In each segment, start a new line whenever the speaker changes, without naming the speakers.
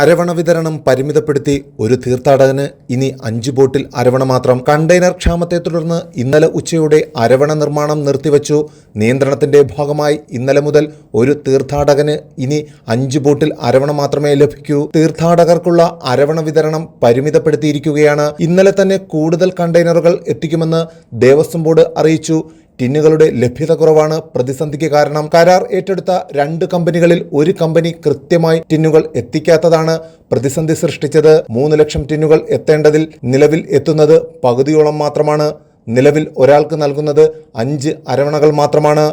അരവണ വിതരണം പരിമിതപ്പെടുത്തി ഒരു തീർത്ഥാടകന് ഇനി അഞ്ച് ബോട്ടിൽ അരവണ മാത്രം. കണ്ടെയ്നർ ക്ഷാമത്തെ തുടർന്ന് ഇന്നലെ ഉച്ചയോടെ അരവണ നിർമ്മാണം നിർത്തിവച്ചു. നിയന്ത്രണത്തിന്റെ ഭാഗമായി ഇന്നലെ മുതൽ ഒരു തീർത്ഥാടകന് ഇനി അഞ്ച് ബോട്ടിൽ അരവണ മാത്രമേ ലഭിക്കൂ. തീർത്ഥാടകർക്കുള്ള അരവണ വിതരണം പരിമിതപ്പെടുത്തിയിരിക്കുകയാണ്. ഇന്നലെ തന്നെ കൂടുതൽ കണ്ടെയ്നറുകൾ എത്തിക്കുമെന്ന് ദേവസ്വം ബോർഡ് അറിയിച്ചു. ടിന്നുകളുടെ ലഭ്യത കുറവാണ് പ്രതിസന്ധിക്ക് കാരണം. കരാർ ഏറ്റെടുത്ത രണ്ട് കമ്പനികളിൽ ഒരു കമ്പനി കൃത്യമായി ടിന്നുകൾ എത്തിക്കാത്തതാണ് പ്രതിസന്ധി സൃഷ്ടിച്ചത്. മൂന്ന് ലക്ഷം ടിന്നുകൾ എത്തേണ്ടതിൽ നിലവിൽ എത്തുന്നത് പകുതിയോളം മാത്രമാണ്. നിലവിൽ ഒരാൾക്ക് നൽകുന്നത് അഞ്ച് അരവണകൾ മാത്രമാണ്.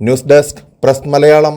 News desk press Malayalam.